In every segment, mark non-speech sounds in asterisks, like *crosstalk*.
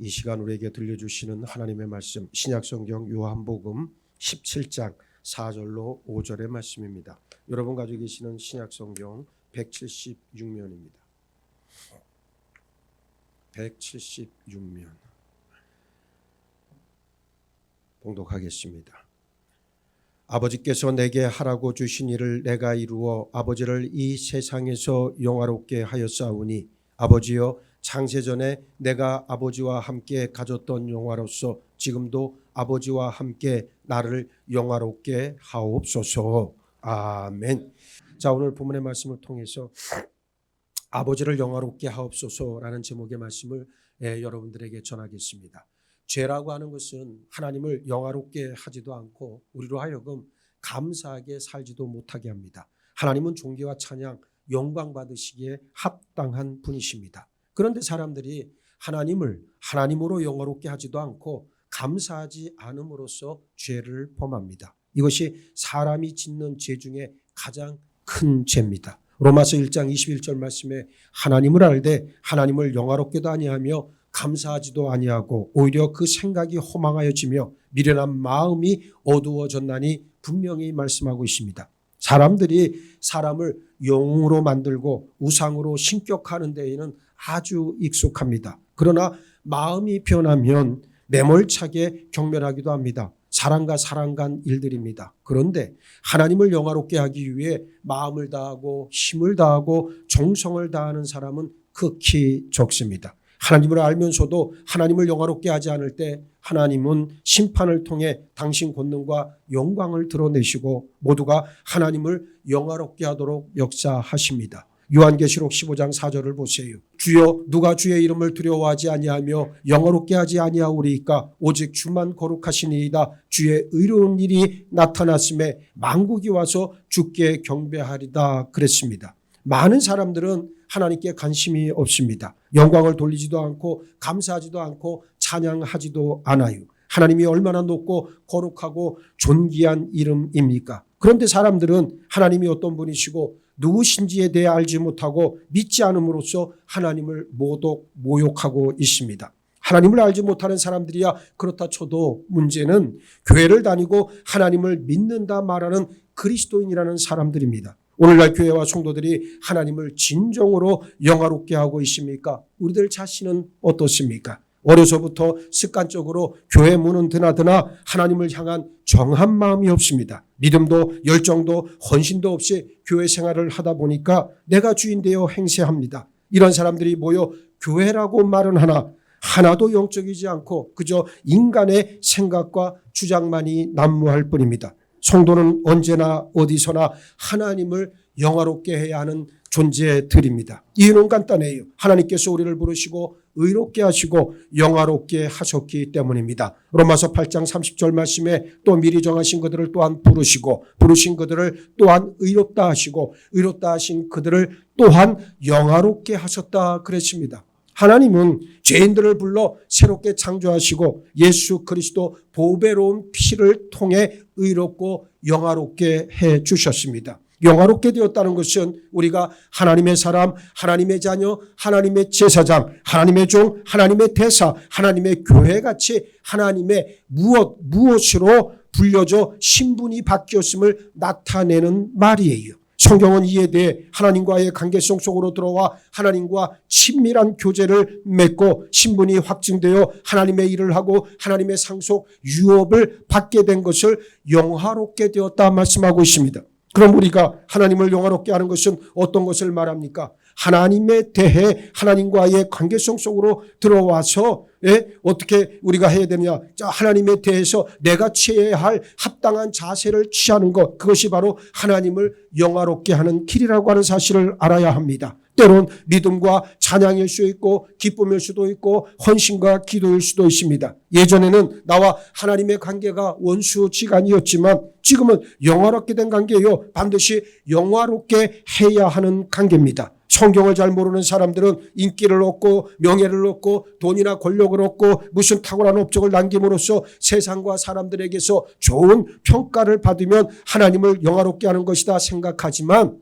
이 시간 우리에게 들려주시는 하나님의 말씀 신약성경 요한복음 17장 4절로 5절의 말씀입니다. 여러분 가지고 계시는 신약성경 176면입니다. 176면 봉독하겠습니다. 아버지께서 내게 하라고 주신 일을 내가 이루어 아버지를 이 세상에서 영화롭게 하였사오니 아버지여 창세전에 내가 아버지와 함께 가졌던 영화로서 지금도 아버지와 함께 나를 영화롭게 하옵소서. 아멘. 자, 오늘 본문의 말씀을 통해서 아버지를 영화롭게 하옵소서라는 제목의 말씀을 예, 여러분들에게 전하겠습니다. 죄라고 하는 것은 하나님을 영화롭게 하지도 않고 우리로 하여금 감사하게 살지도 못하게 합니다. 하나님은 존귀와 찬양, 영광 받으시기에 합당한 분이십니다. 그런데 사람들이 하나님을 하나님으로 영화롭게 하지도 않고 감사하지 않음으로써 죄를 범합니다. 이것이 사람이 짓는 죄 중에 가장 큰 죄입니다. 로마서 1장 21절 말씀에 하나님을 알되 하나님을 영화롭게도 아니하며 감사하지도 아니하고 오히려 그 생각이 허망하여지며 미련한 마음이 어두워졌나니 분명히 말씀하고 있습니다. 사람들이 사람을 영으로 만들고 우상으로 신격하는 데에는 아주 익숙합니다. 그러나 마음이 변하면 매몰차게 경멸하기도 합니다. 사랑과 사랑 간 일들입니다. 그런데 하나님을 영화롭게 하기 위해 마음을 다하고 힘을 다하고 정성을 다하는 사람은 극히 적습니다. 하나님을 알면서도 하나님을 영화롭게 하지 않을 때 하나님은 심판을 통해 당신 권능과 영광을 드러내시고 모두가 하나님을 영화롭게 하도록 역사하십니다. 요한계시록 15장 4절을 보세요. 주여 누가 주의 이름을 두려워하지 아니하며 영어롭게 하지 아니하오리이까 오직 주만 거룩하시니이다. 주의 의로운 일이 나타났음에 만국이 와서 주께 경배하리다 그랬습니다. 많은 사람들은 하나님께 관심이 없습니다. 영광을 돌리지도 않고 감사하지도 않고 찬양하지도 않아요. 하나님이 얼마나 높고 거룩하고 존귀한 이름입니까? 그런데 사람들은 하나님이 어떤 분이시고 누구신지에 대해 알지 못하고 믿지 않음으로써 하나님을 모독 모욕하고 있습니다. 하나님을 알지 못하는 사람들이야 그렇다 쳐도 문제는 교회를 다니고 하나님을 믿는다 말하는 그리스도인이라는 사람들입니다. 오늘날 교회와 성도들이 하나님을 진정으로 영화롭게 하고 있습니까? 우리들 자신은 어떻습니까? 어려서부터 습관적으로 교회 문은 드나드나 하나님을 향한 정한 마음이 없습니다. 믿음도 열정도 헌신도 없이 교회 생활을 하다 보니까 내가 주인 되어 행세합니다. 이런 사람들이 모여 교회라고 말은 하나 하나도 영적이지 않고 그저 인간의 생각과 주장만이 난무할 뿐입니다. 성도는 언제나 어디서나 하나님을 영화롭게 해야 하는 존재들입니다. 이유는 간단해요. 하나님께서 우리를 부르시고 의롭게 하시고 영화롭게 하셨기 때문입니다. 로마서 8장 30절 말씀에 또 미리 정하신 그들을 또한 부르시고 부르신 그들을 또한 의롭다 하시고 의롭다 하신 그들을 또한 영화롭게 하셨다 그랬습니다. 하나님은 죄인들을 불러 새롭게 창조하시고 예수 그리스도 보배로운 피를 통해 의롭고 영화롭게 해 주셨습니다. 영화롭게 되었다는 것은 우리가 하나님의 사람, 하나님의 자녀, 하나님의 제사장, 하나님의 종, 하나님의 대사, 하나님의 교회 같이 하나님의 무엇, 무엇으로 불려져 신분이 바뀌었음을 나타내는 말이에요. 성경은 이에 대해 하나님과의 관계성 속으로 들어와 하나님과 친밀한 교제를 맺고 신분이 확증되어 하나님의 일을 하고 하나님의 상속 유업을 받게 된 것을 영화롭게 되었다 말씀하고 있습니다. 그럼 우리가 하나님을 영화롭게 하는 것은 어떤 것을 말합니까? 하나님에 대해 하나님과의 관계성 속으로 들어와서 예? 어떻게 우리가 해야 되느냐? 자, 하나님에 대해서 내가 취해야 할 합당한 자세를 취하는 것 그것이 바로 하나님을 영화롭게 하는 길이라고 하는 사실을 알아야 합니다. 때론 믿음과 찬양일 수 있고 기쁨일 수도 있고 헌신과 기도일 수도 있습니다. 예전에는 나와 하나님의 관계가 원수지간이었지만 지금은 영화롭게 된 관계요. 반드시 영화롭게 해야 하는 관계입니다. 성경을 잘 모르는 사람들은 인기를 얻고 명예를 얻고 돈이나 권력을 얻고 무슨 탁월한 업적을 남김으로써 세상과 사람들에게서 좋은 평가를 받으면 하나님을 영화롭게 하는 것이다 생각하지만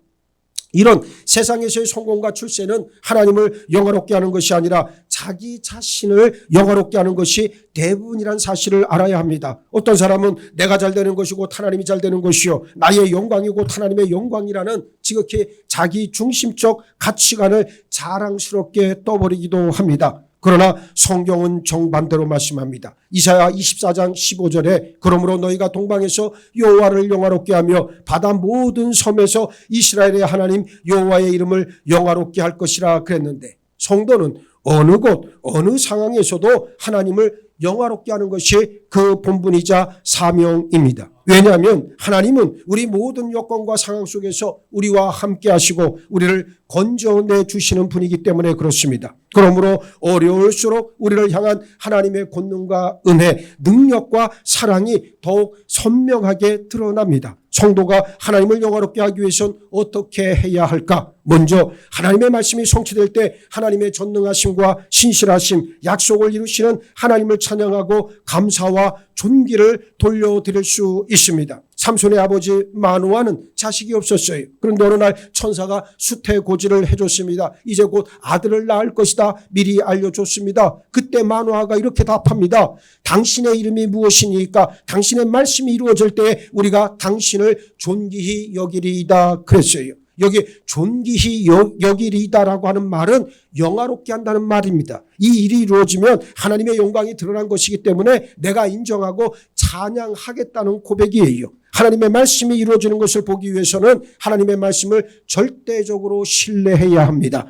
이런 세상에서의 성공과 출세는 하나님을 영화롭게 하는 것이 아니라 자기 자신을 영화롭게 하는 것이 대부분이란 사실을 알아야 합니다. 어떤 사람은 내가 잘 되는 것이고 하나님이 잘 되는 것이요 나의 영광이고 하나님의 영광이라는 지극히 자기 중심적 가치관을 자랑스럽게 떠버리기도 합니다. 그러나 성경은 정반대로 말씀합니다. 이사야 24장 15절에 그러므로 너희가 동방에서 여호와를 영화롭게 하며 바다 모든 섬에서 이스라엘의 하나님 여호와의 이름을 영화롭게 할 것이라 그랬는데 성도는 어느 곳 어느 상황에서도 하나님을 영화롭게 하는 것이 그 본분이자 사명입니다. 왜냐하면 하나님은 우리 모든 여건과 상황 속에서 우리와 함께 하시고 우리를 건져내 주시는 분이기 때문에 그렇습니다. 그러므로 어려울수록 우리를 향한 하나님의 권능과 은혜, 능력과 사랑이 더욱 선명하게 드러납니다. 성도가 하나님을 영화롭게 하기 위해선 어떻게 해야 할까? 먼저 하나님의 말씀이 성취될 때 하나님의 전능하심과 신실하심, 약속을 이루시는 하나님을 찬양하고 감사와 존귀를 돌려드릴 수 있습니다. 삼손의 아버지 마누아는 자식이 없었어요. 그런데 어느 날 천사가 수태고지를 해줬습니다. 이제 곧 아들을 낳을 것이다. 미리 알려줬습니다. 그때 마누아가 이렇게 답합니다. 당신의 이름이 무엇이니까 당신의 말씀이 이루어질 때 우리가 당신을 존귀히 여기리이다 그랬어요. 여기 존귀히 여, 여기리다라고 하는 말은 영화롭게 한다는 말입니다. 이 일이 이루어지면 하나님의 영광이 드러난 것이기 때문에 내가 인정하고 찬양하겠다는 고백이에요. 하나님의 말씀이 이루어지는 것을 보기 위해서는 하나님의 말씀을 절대적으로 신뢰해야 합니다.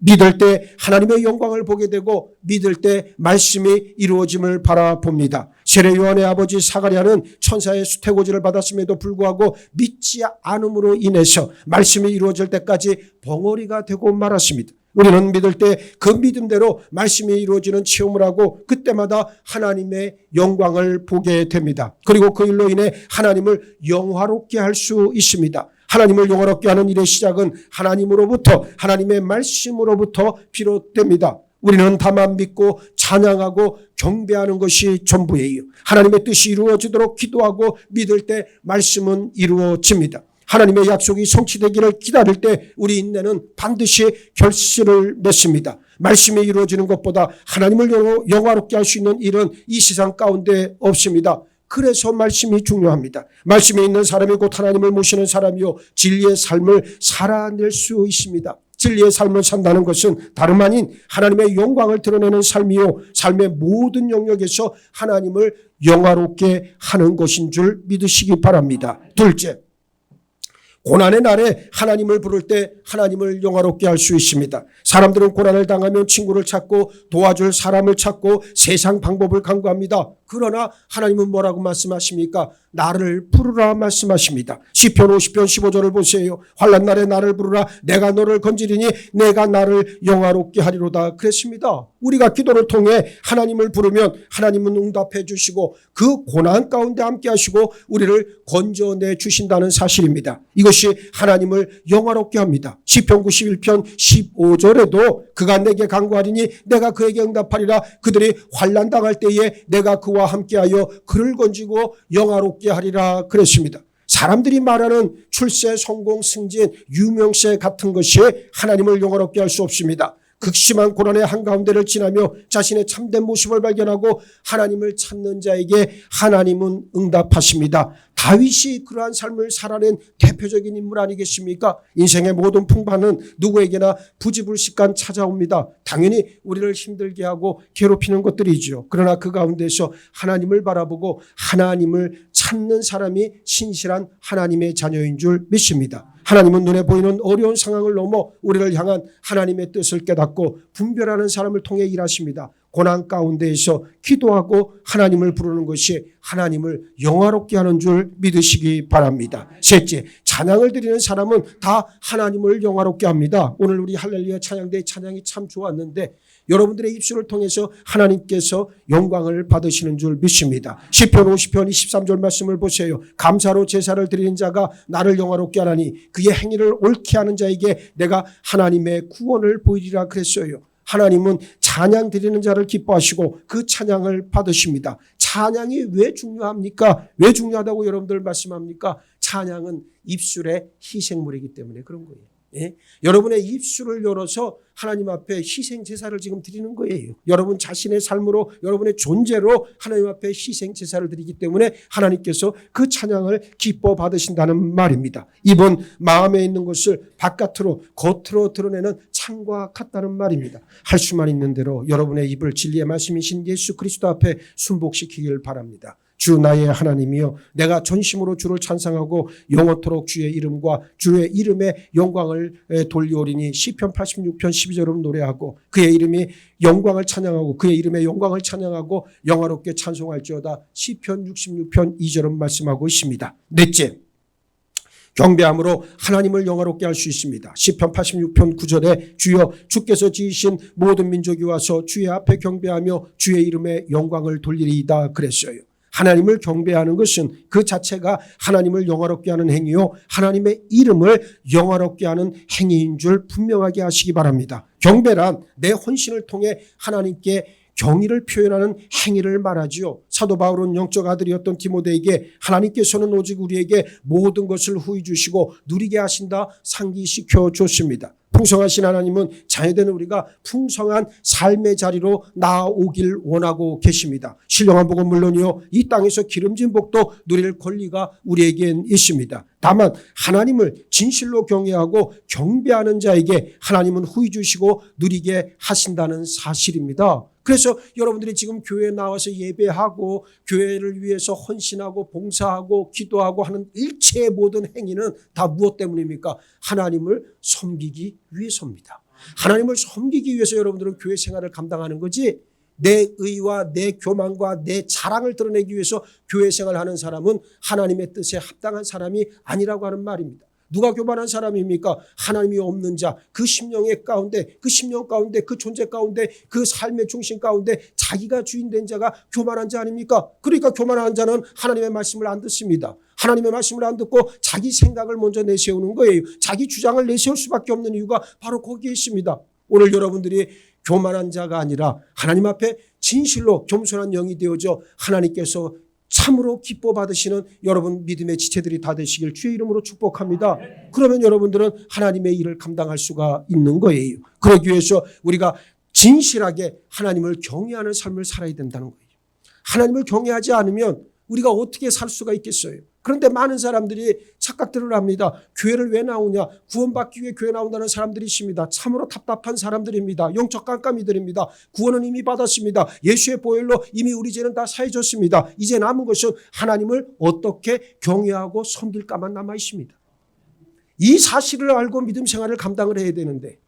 믿을 때 하나님의 영광을 보게 되고 믿을 때 말씀이 이루어짐을 바라봅니다. 세례 요한의 아버지 사가랴는 천사의 수태고지를 받았음에도 불구하고 믿지 않음으로 인해서 말씀이 이루어질 때까지 벙어리가 되고 말았습니다. 우리는 믿을 때 그 믿음대로 말씀이 이루어지는 체험을 하고 그때마다 하나님의 영광을 보게 됩니다. 그리고 그 일로 인해 하나님을 영화롭게 할 수 있습니다. 하나님을 영화롭게 하는 일의 시작은 하나님으로부터 하나님의 말씀으로부터 비롯됩니다. 우리는 다만 믿고 찬양하고 경배하는 것이 전부예요. 하나님의 뜻이 이루어지도록 기도하고 믿을 때 말씀은 이루어집니다. 하나님의 약속이 성취되기를 기다릴 때 우리 인내는 반드시 결실을 맺습니다. 말씀이 이루어지는 것보다 하나님을 영화롭게 할 수 있는 일은 이 세상 가운데 없습니다. 그래서 말씀이 중요합니다. 말씀에 있는 사람이 곧 하나님을 모시는 사람이요 진리의 삶을 살아낼 수 있습니다. 진리의 삶을 산다는 것은 다름 아닌 하나님의 영광을 드러내는 삶이요 삶의 모든 영역에서 하나님을 영화롭게 하는 것인 줄 믿으시기 바랍니다. 둘째, 고난의 날에 하나님을 부를 때 하나님을 영화롭게 할 수 있습니다. 사람들은 고난을 당하면 친구를 찾고 도와줄 사람을 찾고 세상 방법을 강구합니다. 그러나 하나님은 뭐라고 말씀하십니까? 나를 부르라 말씀하십니다. 시편 50편 15절을 보세요. 환란 날에 나를 부르라 내가 너를 건지리니 내가 나를 영화롭게 하리로다 그랬습니다. 우리가 기도를 통해 하나님을 부르면 하나님은 응답해 주시고 그 고난 가운데 함께 하시고 우리를 건져내 주신다는 사실입니다. 이것이 하나님을 영화롭게 합니다. 시편 91편 15절에도 그가 내게 간구하리니 내가 그에게 응답하리라 그들이 환란 당할 때에 내가 그와 함께하여 그를 건지고 영화롭게 하리라 그랬습니다. 사람들이 말하는 출세, 성공, 승진, 유명세 같은 것이 하나님을 영화롭게 할 수 없습니다. 극심한 고난의 한가운데를 지나며 자신의 참된 모습을 발견하고 하나님을 찾는 자에게 하나님은 응답하십니다. 다윗이 그러한 삶을 살아낸 대표적인 인물 아니겠습니까? 인생의 모든 풍파는 누구에게나 부지불식간 찾아옵니다. 당연히 우리를 힘들게 하고 괴롭히는 것들이죠. 그러나 그 가운데서 하나님을 바라보고 하나님을 찾는 사람이 신실한 하나님의 자녀인 줄 믿습니다. 하나님은 눈에 보이는 어려운 상황을 넘어 우리를 향한 하나님의 뜻을 깨닫고 분별하는 사람을 통해 일하십니다. 고난 가운데에서 기도하고 하나님을 부르는 것이 하나님을 영화롭게 하는 줄 믿으시기 바랍니다. 셋째, 찬양을 드리는 사람은 다 하나님을 영화롭게 합니다. 오늘 우리 할렐루야 찬양대 찬양이 참 좋았는데 여러분들의 입술을 통해서 하나님께서 영광을 받으시는 줄 믿습니다. 시편 50편 23절 말씀을 보세요. 감사로 제사를 드리는 자가 나를 영화롭게 하나니 그의 행위를 옳게 하는 자에게 내가 하나님의 구원을 보이리라 그랬어요. 하나님은 찬양 드리는 자를 기뻐하시고 그 찬양을 받으십니다. 찬양이 왜 중요합니까? 왜 중요하다고 여러분들 말씀합니까? 찬양은 입술의 희생물이기 때문에 그런 거예요. 예? 여러분의 입술을 열어서 하나님 앞에 희생 제사를 지금 드리는 거예요. 여러분 자신의 삶으로 여러분의 존재로 하나님 앞에 희생 제사를 드리기 때문에 하나님께서 그 찬양을 기뻐 받으신다는 말입니다. 이번 마음에 있는 것을 바깥으로 겉으로 드러내는 창과 같다는 말입니다. 할 수만 있는 대로 여러분의 입을 진리의 말씀이신 예수 그리스도 앞에 순복시키길 바랍니다. 주 나의 하나님이여 내가 전심으로 주를 찬상하고 영원토록 주의 이름과 주의 이름의 영광을 에, 돌리오리니 시편 86편 12절을 노래하고 그의 이름이 영광을 찬양하고 그의 이름의 영광을 찬양하고 영화롭게 찬송할지어다 시편 66편 2절은 말씀하고 있습니다. 넷째 경배함으로 하나님을 영화롭게 할 수 있습니다. 시편 86편 9절에 주여 주께서 지으신 모든 민족이 와서 주의 앞에 경배하며 주의 이름에 영광을 돌리리이다 그랬어요. 하나님을 경배하는 것은 그 자체가 하나님을 영화롭게 하는 행위요. 하나님의 이름을 영화롭게 하는 행위인 줄 분명하게 하시기 바랍니다. 경배란 내 헌신을 통해 하나님께 경의를 표현하는 행위를 말하지요. 사도 바울은 영적 아들이었던 디모데에게 하나님께서는 오직 우리에게 모든 것을 후히 주시고 누리게 하신다 상기시켜 줬습니다. 풍성하신 하나님은 자녀된 우리가 풍성한 삶의 자리로 나아오길 원하고 계십니다. 신령한 복은 물론이요 이 땅에서 기름진 복도 누릴 권리가 우리에겐 있습니다. 다만 하나님을 진실로 경외하고 경배하는 자에게 하나님은 후히 주시고 누리게 하신다는 사실입니다. 그래서 여러분들이 지금 교회에 나와서 예배하고 교회를 위해서 헌신하고 봉사하고 기도하고 하는 일체의 모든 행위는 다 무엇 때문입니까? 하나님을 섬기기 위해서입니다. 하나님을 섬기기 위해서 여러분들은 교회 생활을 감당하는 거지 내 의와 내 교만과 내 자랑을 드러내기 위해서 교회 생활을 하는 사람은 하나님의 뜻에 합당한 사람이 아니라고 하는 말입니다. 누가 교만한 사람입니까? 하나님이 없는 자, 그 심령의 가운데, 그 심령 가운데, 그 존재 가운데, 그 삶의 중심 가운데 자기가 주인 된 자가 교만한 자 아닙니까? 그러니까 교만한 자는 하나님의 말씀을 안 듣습니다. 하나님의 말씀을 안 듣고 자기 생각을 먼저 내세우는 거예요. 자기 주장을 내세울 수밖에 없는 이유가 바로 거기에 있습니다. 오늘 여러분들이 교만한 자가 아니라 하나님 앞에 진실로 겸손한 영이 되어져 하나님께서 참으로 기뻐 받으시는 여러분 믿음의 지체들이 다 되시길 주의 이름으로 축복합니다. 그러면 여러분들은 하나님의 일을 감당할 수가 있는 거예요. 그러기 위해서 우리가 진실하게 하나님을 경외하는 삶을 살아야 된다는 거예요. 하나님을 경외하지 않으면 우리가 어떻게 살 수가 있겠어요? 그런데 많은 사람들이 착각들을 합니다. 교회를 왜 나오냐? 구원받기 위해 교회 나온다는 사람들이 있습니다. 참으로 답답한 사람들입니다. 영적 깜깜이들입니다. 구원은 이미 받았습니다. 예수의 보혈로 이미 우리 죄는 다 사해졌습니다. 이제 남은 것은 하나님을 어떻게 경외하고 섬길까만 남아 있습니다. 이 사실을 알고 믿음 생활을 감당을 해야 되는데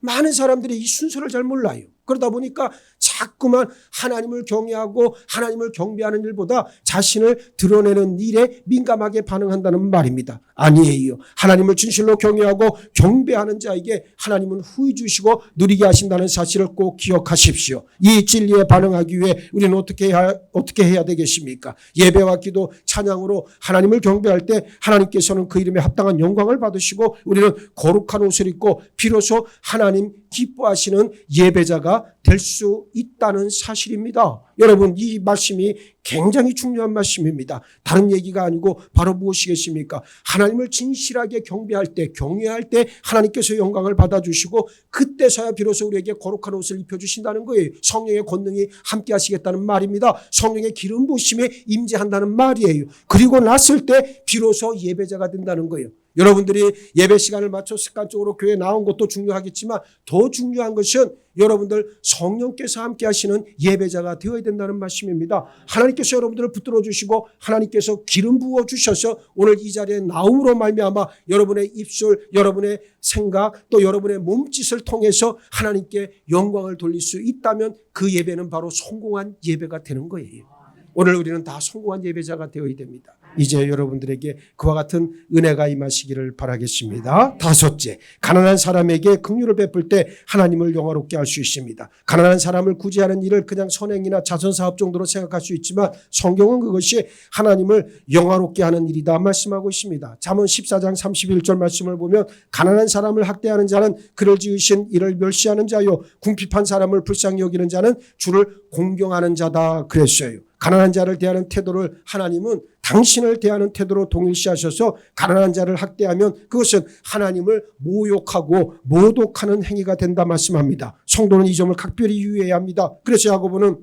많은 사람들이 이 순서를 잘 몰라요. 그러다 보니까 자꾸만 하나님을 경외하고 하나님을 경배하는 일보다 자신을 드러내는 일에 민감하게 반응한다는 말입니다. 아니에요. 하나님을 진실로 경외하고 경배하는 자에게 하나님은 후히 주시고 누리게 하신다는 사실을 꼭 기억하십시오. 이 진리에 반응하기 위해 우리는 어떻게 해야, 어떻게 해야 되겠습니까? 예배와 기도, 찬양으로 하나님을 경배할 때 하나님께서는 그 이름에 합당한 영광을 받으시고 우리는 거룩한 옷을 입고 비로소 하나님 기뻐하시는 예배자가 될 수 있다는 사실입니다. 여러분 이 말씀이 굉장히 중요한 말씀입니다. 다른 얘기가 아니고 바로 무엇이겠습니까? 하나님을 진실하게 경배할 때 경외할 때 하나님께서 영광을 받아주시고 그때서야 비로소 우리에게 거룩한 옷을 입혀주신다는 거예요. 성령의 권능이 함께 하시겠다는 말입니다. 성령의 기름 부심에 임재한다는 말이에요. 그리고 났을 때 비로소 예배자가 된다는 거예요. 여러분들이 예배 시간을 맞춰 습관적으로 교회에 나온 것도 중요하겠지만 더 중요한 것은 여러분들 성령께서 함께 하시는 예배자가 되어야 된다는 말씀입니다. 하나님께서 여러분들을 붙들어 주시고 하나님께서 기름 부어 주셔서 오늘 이 자리에 나옴으로 말미암아 여러분의 입술, 여러분의 생각, 또 여러분의 몸짓을 통해서 하나님께 영광을 돌릴 수 있다면 그 예배는 바로 성공한 예배가 되는 거예요. 오늘 우리는 다 성공한 예배자가 되어야 됩니다. 이제 여러분들에게 그와 같은 은혜가 임하시기를 바라겠습니다. 다섯째, 가난한 사람에게 긍휼을 베풀 때 하나님을 영화롭게 할 수 있습니다. 가난한 사람을 구제하는 일을 그냥 선행이나 자선 사업 정도로 생각할 수 있지만 성경은 그것이 하나님을 영화롭게 하는 일이다 말씀하고 있습니다. 잠언 14장 31절 말씀을 보면 가난한 사람을 학대하는 자는 그를 지으신 이를 멸시하는 자요 궁핍한 사람을 불쌍히 여기는 자는 주를 공경하는 자다 그랬어요. 가난한 자를 대하는 태도를 하나님은 당신을 대하는 태도로 동일시하셔서 가난한 자를 학대하면 그것은 하나님을 모욕하고 모독하는 행위가 된다 말씀합니다. 성도는 이 점을 각별히 유의해야 합니다. 그래서 야고보는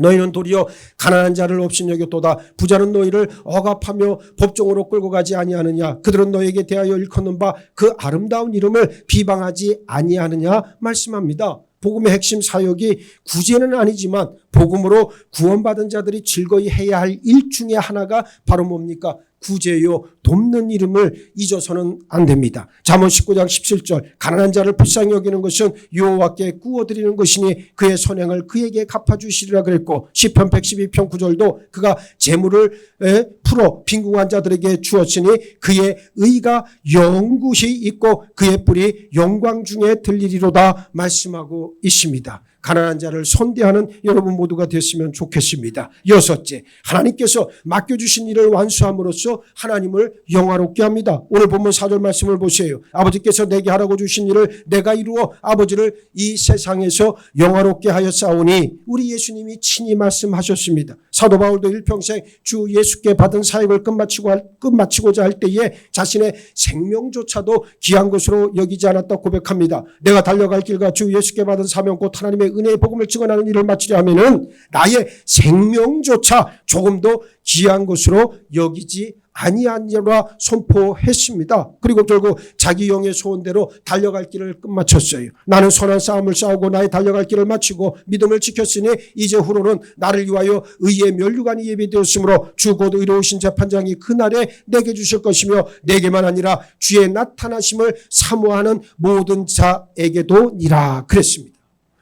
너희는 도리어 가난한 자를 없인 여겼도다 부자는 너희를 억압하며 법정으로 끌고 가지 아니하느냐 그들은 너에게 대하여 일컫는 바 그 아름다운 이름을 비방하지 아니하느냐 말씀합니다. 복음의 핵심 사역이 구제는 아니지만 복음으로 구원받은 자들이 즐거이 해야 할 일 중에 하나가 바로 뭡니까? 구제요 돕는 이름을 잊어서는 안 됩니다. 잠언 19장 17절 가난한 자를 불쌍히 여기는 것은 여호와께 구워 드리는 것이니 그의 선행을 그에게 갚아 주시리라 그랬고 시편 112편 9절도 그가 재물을 에, 풀어 빈궁한 자들에게 주었으니 그의 의가 영구히 있고 그의 뿔이 영광 중에 들리리로다 말씀하고 있습니다. 가난한 자를 선대하는 여러분 모두가 됐으면 좋겠습니다. 여섯째, 하나님께서 맡겨주신 일을 완수함으로써 하나님을 영화롭게 합니다. 오늘 본문 4절 말씀을 보세요. 아버지께서 내게 하라고 주신 일을 내가 이루어 아버지를 이 세상에서 영화롭게 하였사오니 우리 예수님이 친히 말씀하셨습니다. 사도 바울도 일평생 주 예수께 받은 사역을 끝마치고 할- 끝마치고자 할 때에 자신의 생명조차도 귀한 것으로 여기지 않았다 고백합니다. 내가 달려갈 길과 주 예수께 받은 사명 곧 하나님의 은혜의 복음을 증언하는 일을 마치려 하면은 나의 생명조차 조금도 귀한 것으로 여기지 아니하니라 선포했습니다. 그리고 결국 자기 영의 소원대로 달려갈 길을 끝마쳤어요. 나는 선한 싸움을 싸우고 나의 달려갈 길을 마치고 믿음을 지켰으니 이제 후로는 나를 위하여 의의 멸류관이 예비되었으므로 주곧 의로우신 재판장이 그날에 내게 주실 것이며 내게만 아니라 주의 나타나심을 사모하는 모든 자에게도 니라 그랬습니다.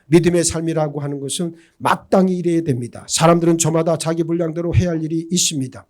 믿음의 삶이라고 하는 것은 마땅히 이래야 됩니다. 사람들은 저마다 자기 분량대로 해야 할 일이 있습니다.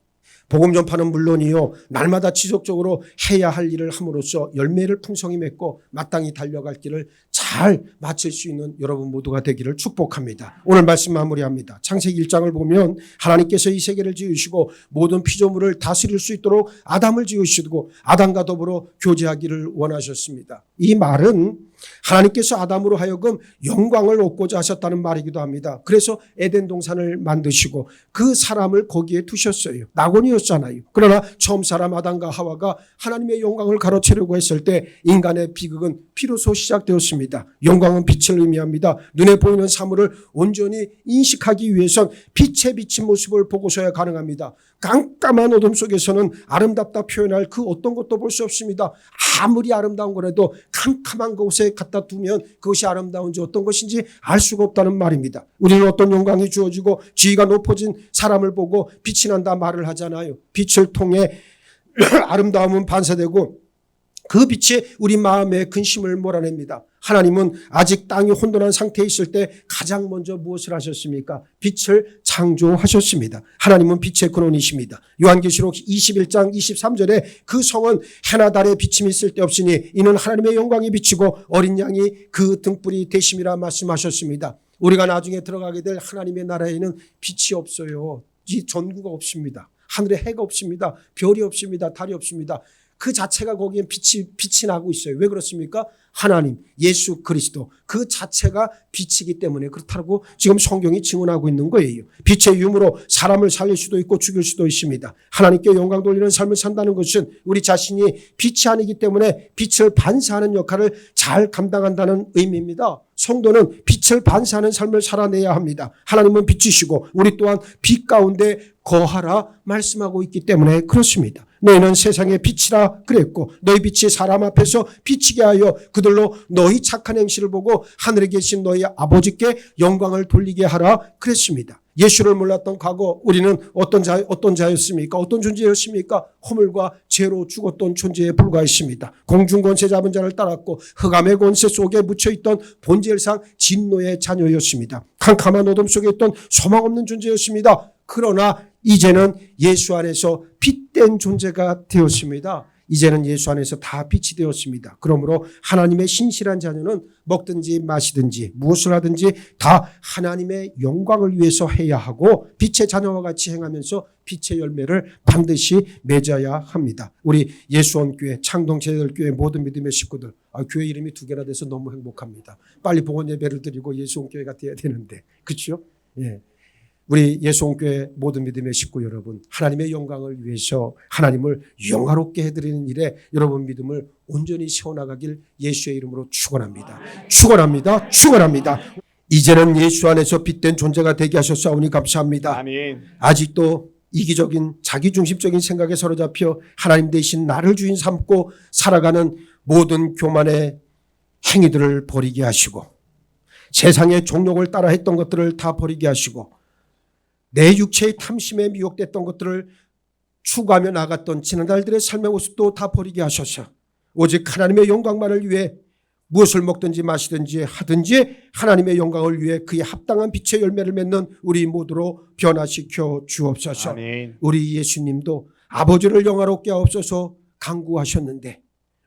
복음 전파는 물론이요 날마다 지속적으로 해야 할 일을 함으로써 열매를 풍성히 맺고 마땅히 달려갈 길을 잘 마칠 수 있는 여러분 모두가 되기를 축복합니다. 오늘 말씀 마무리합니다. 창세기 1장을 보면 하나님께서 이 세계를 지으시고 모든 피조물을 다스릴 수 있도록 아담을 지으시고 아담과 더불어 교제하기를 원하셨습니다. 이 말은 하나님께서 아담으로 하여금 영광을 얻고자 하셨다는 말이기도 합니다. 그래서 에덴 동산을 만드시고 그 사람을 거기에 두셨어요. 낙원이었잖아요. 그러나 처음 사람 아담과 하와가 하나님의 영광을 가로채려고 했을 때 인간의 비극은 비로소 시작되었습니다. 영광은 빛을 의미합니다. 눈에 보이는 사물을 온전히 인식하기 위해선 빛에 비친 모습을 보고서야 가능합니다. 깜깜한 어둠 속에서는 아름답다 표현할 그 어떤 것도 볼 수 없습니다. 아무리 아름다운 거라도 캄캄한 곳에 갖다 두면 그것이 아름다운지 어떤 것인지 알 수가 없다는 말입니다. 우리는 어떤 영광이 주어지고 지위가 높아진 사람을 보고 빛이 난다 말을 하잖아요. 빛을 통해 *clears throat* 아름다움은 반사되고 그 빛이 우리 마음의 근심을 몰아냅니다. 하나님은 아직 땅이 혼돈한 상태에 있을 때 가장 먼저 무엇을 하셨습니까? 빛을 창조하셨습니다. 하나님은 빛의 근원이십니다. 요한계시록 21장 23절에 그 성은 해나 달에 비침이 쓸데없으니 이는 하나님의 영광이 비치고 어린 양이 그 등불이 되심이라 말씀하셨습니다. 우리가 나중에 들어가게 될 하나님의 나라에는 빛이 없어요. 이 전구가 없습니다. 하늘에 해가 없습니다. 별이 없습니다. 달이 없습니다. 그 자체가 거기에 빛이 빛이 나고 있어요. 왜 그렇습니까? 하나님, 예수 그리스도 그 자체가 빛이기 때문에 그렇다고 지금 성경이 증언하고 있는 거예요. 빛의 유무로 사람을 살릴 수도 있고 죽일 수도 있습니다. 하나님께 영광 돌리는 삶을 산다는 것은 우리 자신이 빛이 아니기 때문에 빛을 반사하는 역할을 잘 감당한다는 의미입니다. 성도는 빛을 반사하는 삶을 살아내야 합니다. 하나님은 빛이시고 우리 또한 빛 가운데 거하라 말씀하고 있기 때문에 그렇습니다. 너희는 세상의 빛이라 그랬고 너희 빛이 사람 앞에서 비치게 하여 그들로 너희 착한 행실을 보고 하늘에 계신 너희 아버지께 영광을 돌리게 하라 그랬습니다. 예수를 몰랐던 과거 우리는 어떤 자 어떤 자였습니까? 어떤 존재였습니까? 허물과 죄로 죽었던 존재에 불과했습니다. 공중 권세 잡은 자를 따랐고 흑암의 권세 속에 묻혀 있던 본질상 진노의 자녀였습니다. 캄캄한 어둠 속에 있던 소망 없는 존재였습니다. 그러나 이제는 예수 안에서 빛된 존재가 되었습니다. 이제는 예수 안에서 다 빛이 되었습니다. 그러므로 하나님의 신실한 자녀는 먹든지 마시든지 무엇을 하든지 다 하나님의 영광을 위해서 해야 하고 빛의 자녀와 같이 행하면서 빛의 열매를 반드시 맺어야 합니다. 우리 예수원교회 창동제들교회 모든 믿음의 식구들 아, 교회 이름이 두 개나 돼서 너무 행복합니다. 빨리 복원 예배를 드리고 예수원교회가 돼야 되는데 그렇죠? 예. 우리 예송교회 모든 믿음의 식구 여러분, 하나님의 영광을 위해서 하나님을 영화롭게 해드리는 일에 여러분 믿음을 온전히 세워나가길 예수의 이름으로 축원합니다. 축원합니다. 축원합니다. 이제는 예수 안에서 빛된 존재가 되게 하셨사오니 감사합니다. 아멘. 아직도 이기적인 자기중심적인 생각에 사로잡혀 하나님 대신 나를 주인 삼고 살아가는 모든 교만의 행위들을 버리게 하시고 세상의 종욕을 따라 했던 것들을 다 버리게 하시고 내 육체의 탐심에 미혹됐던 것들을 추구하며 나갔던 지난날들의 삶의 모습도 다 버리게 하셔서 오직 하나님의 영광만을 위해 무엇을 먹든지 마시든지 하든지 하나님의 영광을 위해 그의 합당한 빛의 열매를 맺는 우리 모두로 변화시켜 주옵소서. 아멘. 우리 예수님도 아버지를 영화롭게 하옵소서 강구하셨는데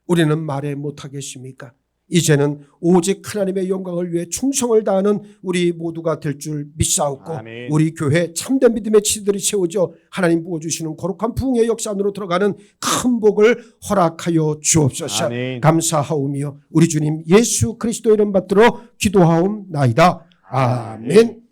우리는 말해 못하겠습니까? 이제는 오직 하나님의 영광을 위해 충성을 다하는 우리 모두가 될 줄 믿사옵고 아멘. 우리 교회 참된 믿음의 치들이 세워져 하나님 부어주시는 거룩한 부흥의 역사 안으로 들어가는 큰 복을 허락하여 주옵소서 아멘. 감사하오며 우리 주님 예수 그리스도 이름 받들어 기도하옵나이다 아멘.